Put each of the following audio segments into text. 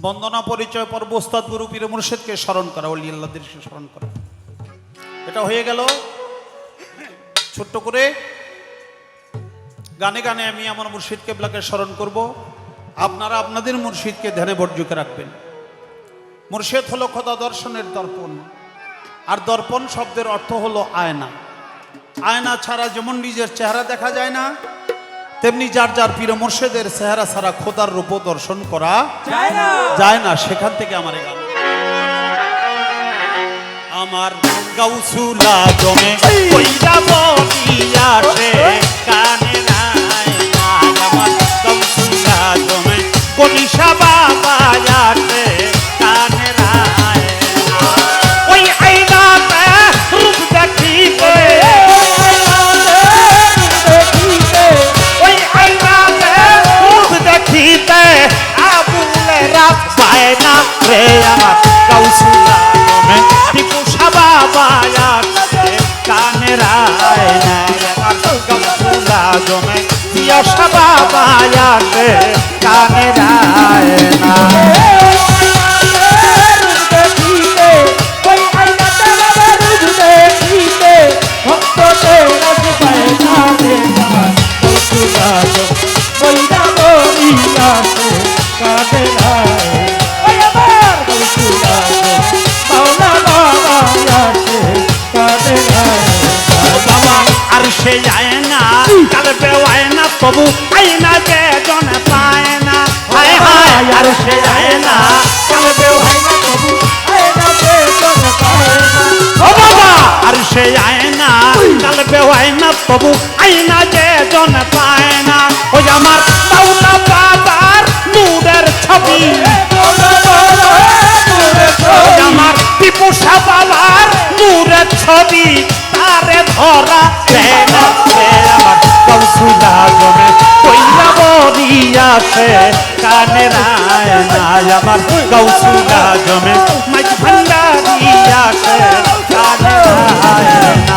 বন্দনা পরিচয় পর্ব ওস্তাদ গুরু পীর মুর্শিদকে স্মরণ করা অলি আল্লাহদেরকে স্মরণ করা। এটা হয়ে গেল। ছোট্ট করে গানে গানে আমি আমার মুর্শিদ কেবলাকে স্মরণ করব। আপনারা আপনাদের মুর্শিদকে ধ্যানে বর্জুকে রাখবেন। মুর্শিদ হলো খোদা দর্শনের দর্পণ। আর দর্পণ শব্দের অর্থ হলো আয়না। আয়না ছাড়া যেমন নিজের চেহারা দেখা যায় না তেমনি যার যার পীর মুর্শিদের চেহারা ছাড়া খোদার রূপ দর্শন করা যায় না। সেখান থেকে আমার গান। আমার গাউসুলা জমে কানে জমে প্রিয় সাবা বায়াছে কানে রায় না। আর সে যায় না। তবু আইনা জন পায় না। হায় হায়, আর সে যায় না। কাল বেওয়ায় না তবু ও বাবা, আর সে যায় না। কাল বেওয়ায় না তবু আইনা জন পায় না। ওই আমার মাওলা বাবার নূরের ছবি। আমার টিপুসা বাবার নূরের ছবি। তারে ধরা দেয় না কৌশুলা জমে কইরা বরিয়াছে কানে রায় না আমার। কৌশুলা জমে মাইক ভান্ডারিয়াছে কানে রায় না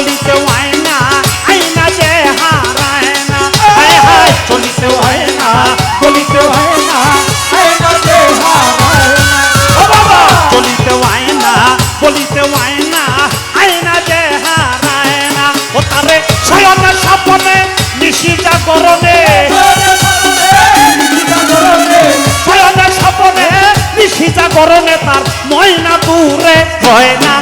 বলিতে আয়না আয়না যে হারায় না। হায় হায়, চলিতে বলিতে ও বাবা! চলিতে বলিতে আয়না আয়না যে হারায় না। ও তারে শয়নে স্বপনে নিশি জাগরণে শয়নে স্বপনে নিশি জাগরণে তার ময়না দূরে। হয় না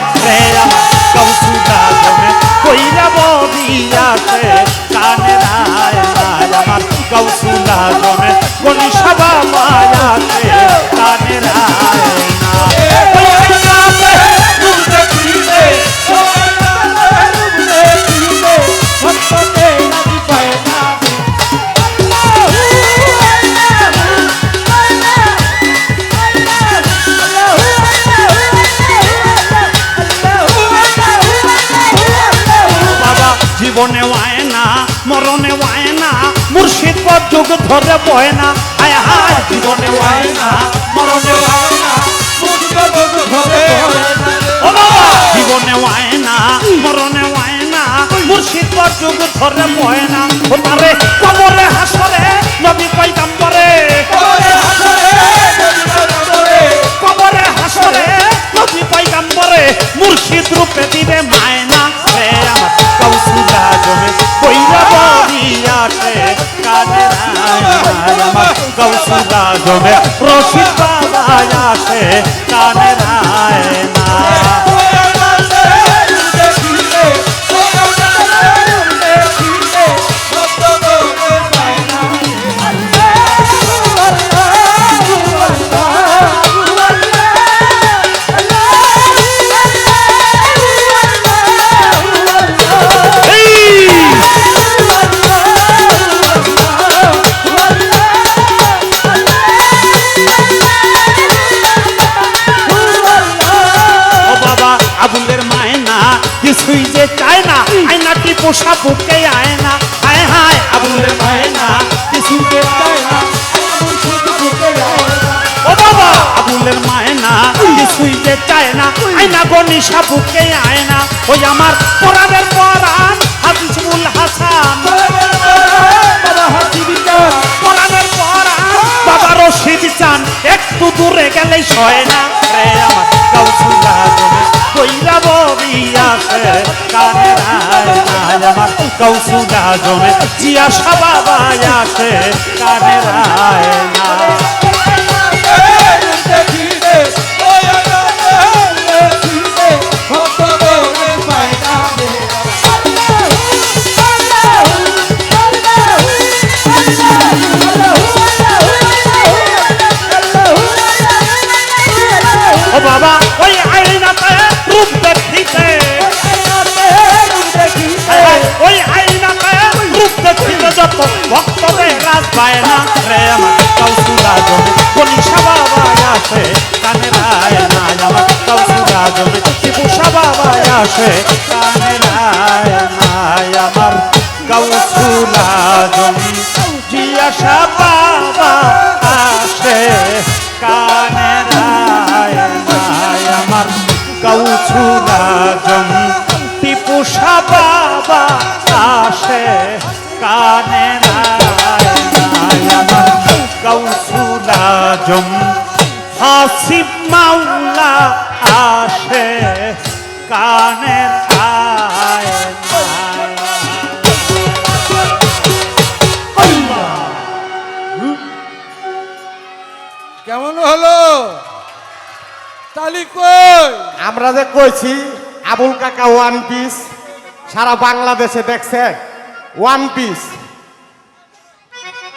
কইরা বদিয়াতে কানে রায় রায় আমার কৌশুলা জমে গনি সবা মায়াতে কানে রায় যুগ ধরে বয় না। হায় জীবনে হয় না মরণে হয় না জীবনে হয় না মরণে হয় না মুর্শিদ যুগ ধরে বয় না। তারে কবরে হাসরে নবী পয়গাম্বরে। কবরে হাসরে নবী মুর্শিদ রূপে দিবে মায়না রে আমার আমার কৌসুলা জমে রশিদ বাজায় আসে কানে রায় কিছুই যে চায় না আয়নাটি পোষা বুকে আয় না? হায় হায়, আবুল মায়না কিছুই যে চায় না মায়না কিছুই যে চায় না, আয়না আয় না। ওই আমার কোরআনের নাই আমার কৌশুলা জমে জিয়াশা বাবা আসে কানে রায় না। আসে কানে রায় না আমার কৌশুলা জমে জিয়াশা বাবা আসে কানে নাই আমার কৌছুলা জম টিপুষা বাবা আসে কানে নাই আমার কৌছুলা জম। হাসিব নাই কেমন হলো? তালি কই? আমরা যে কইছি, আবুল কাকা ওয়ান পিস সারা বাংলাদেশে দেখছে ওয়ান পিস